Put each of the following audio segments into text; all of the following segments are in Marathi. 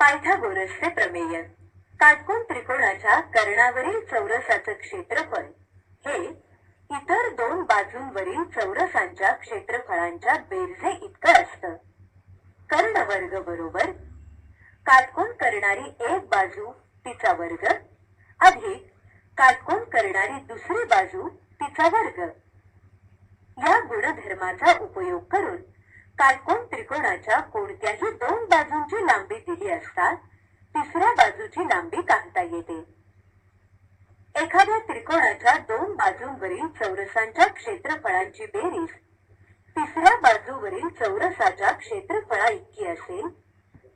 पायथागोरसचे प्रमेय. काटकोन त्रिकोणाच्या कर्णावरील चौरसाचं क्षेत्रफळ. हे इतर दोन बाजूंवरील चौरसांच्या क्षेत्रफळांच्या बेरजे इतकं असतं. कर्ण वर्ग बरोबर. काटकोन करणारी एक बाजू तिचा वर्ग. अधिक काटकोन करणारी दुसरी बाजू तिचा वर्ग. या गुणधर्माचा उपयोग करून काटकोन त्रिकोणाच्या कोणत्याही दोन बाजूंची लांबी दिली असता तिसऱ्या बाजूची लांबी काढता येते. एखाद्या त्रिकोणाच्या दोन बाजूंवरील चौरसांच्या क्षेत्रफळांची बेरीज तिसऱ्या बाजूवरील चौरसाच्या क्षेत्रफळा इतकी असेल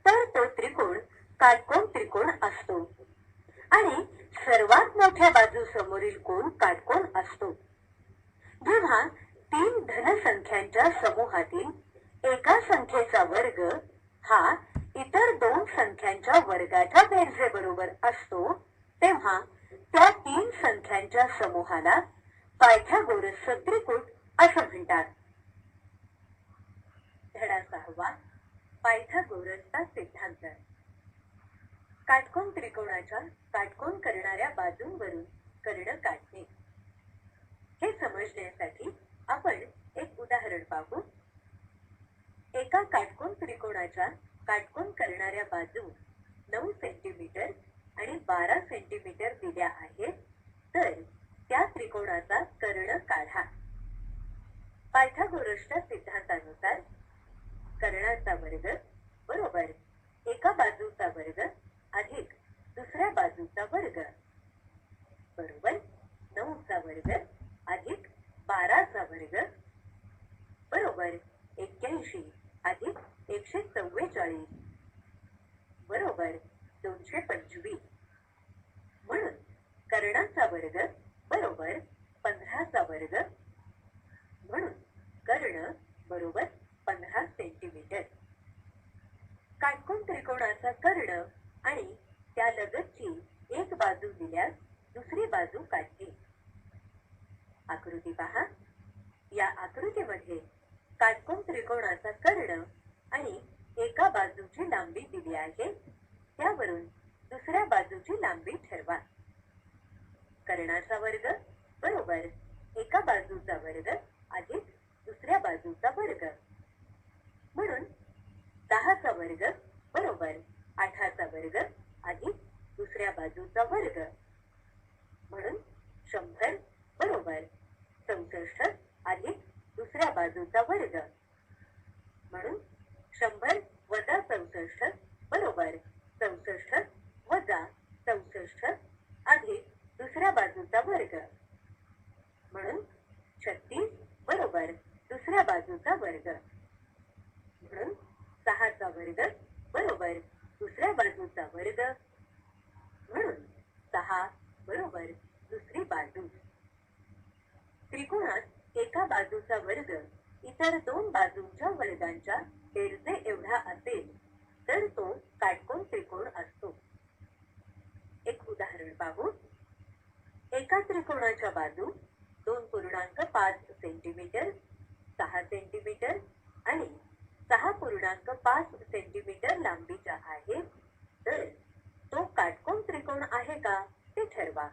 तर तो त्रिकोण काटकोन त्रिकोण असतो. आणि सर्वात मोठ्या बाजू समोरील कोण काटकोन असतो. जेव्हा तीन धनसंख्यांच्या समूहातील एका संख्येचा वर्ग हा इतर दोन संख्यांच्या वर्गाच्या बेरजे बरोबर असतो तेव्हा त्या तीन संख्यांच्या समूहाला पायथ्यागोरस त्रिकूट असं म्हणतात. धडा सहावा पायथागोरसचा सिद्धांत. काटकोन त्रिकोणाच्या काटकोन करणाऱ्या बाजूंवरून कर्ण काढणे. हे समजण्यासाठी आपण एक उदाहरण पाहू. एका काटकोन त्रिकोणाच्या काटकोन करणाऱ्या बाजू नऊ सेंटीमीटर आणि बारा सेंटीमीटर दिल्या आहेत तर त्या त्रिकोणाचा कर्ण काढा. पायथागोरसच्या सिद्धांतानुसार कर्णाचा वर्ग बरोबर एका बाजूचा वर्ग अधिक दुसऱ्या बाजूचा वर्ग बरोबर नऊचा वर्ग अधिक बाराचा वर्ग बरोबर एक्क्याऐंशी अधिक एकशे चाळीस बरोबर दोनशे पंचवीस. म्हणून कर्णाचा वर्ग बरोबर पंधराचा वर्ग. म्हणून कर्ण बरोबर पंधरा सेंटीमीटर काटकोण त्रिकोणाचा कर्ण आणि त्या लगतची एक बाजू दिल्यास दुसरी बाजू काढली आकृती पहा. या आकृतीमध्ये काटकोण त्रिकोणाचा कर्ण आणि एका बाजूची लांबी दिली आहे. त्यावरून दुसऱ्या बाजूची लांबी ठरवा. कर्णाचा वर्ग बरोबर एका बाजूचा वर्ग अधिक दुसऱ्या बाजूचा वर्ग. म्हणून दहाचा वर्ग बरोबर आठाचा वर्ग अधिक दुसऱ्या बाजूचा वर्ग. म्हणून शंभर बरोबर चौसष्ट अधिक दुसऱ्या बाजूचा वर्ग. म्हणून शंभर वजा चौसष्ट बरोबर. चौसष्ट वजा चौसष्ट अधिक दुसऱ्या बाजूचा वर्ग. म्हणून छत्तीस बरोबर दुसऱ्या बाजूचा वर्ग. म्हणून सहाचा वर्ग बरोबर दुसऱ्या बाजूचा वर्ग. म्हणून सहा बरोबर दुसरी बाजू. त्रिकोणात एका बाजूचा वर्ग इतर दोन बाजूंच्या वर्गांच्या बेरजे एवढा असेल तर तो काटकोन त्रिकोण असतो. एक उदाहरण पाहू. एका त्रिकोणाच्या बाजू दोन पूर्णांक पाच सेंटीमीटर सहा सेंटीमीटर आणि सहा पूर्णांक पाच सेंटीमीटर लांबीचा आहे तर तो काटकोन त्रिकोण आहे का ते ठरवा.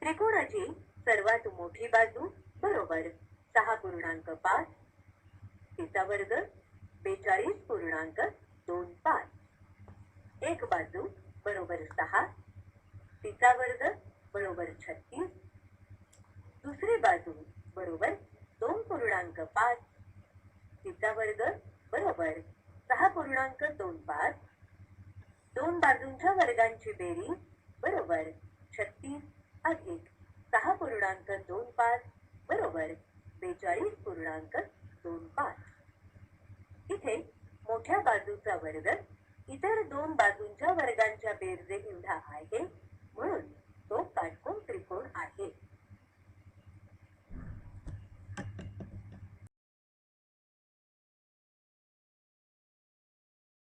त्रिकोणाची सर्वात मोठी बाजू बरोबर सहा पूर्णांक पाच तिचा वर्ग बेचाळीस पूर्णांक दोन पाच. एक बाजू बरोबर सहा. तिचा वर्ग बरोबर छत्तीस. दुसरी बाजू बरोबर दोन पूर्णांक पाच. तिचा वर्ग बरोबर सहा पूर्णांक दोन पाच. दोन बाजूंच्या वर्गांची बेरीज बरोबर छत्तीस अधिक सहा पूर्णांक दोन पाच बरोबर बेचाळीस पूर्णांक दोन पाच इथे मोठ्या बाजूचा वर्ग इतर दोन बाजूंच्या वर्गांच्या बेरजे एवढा आहे. म्हणून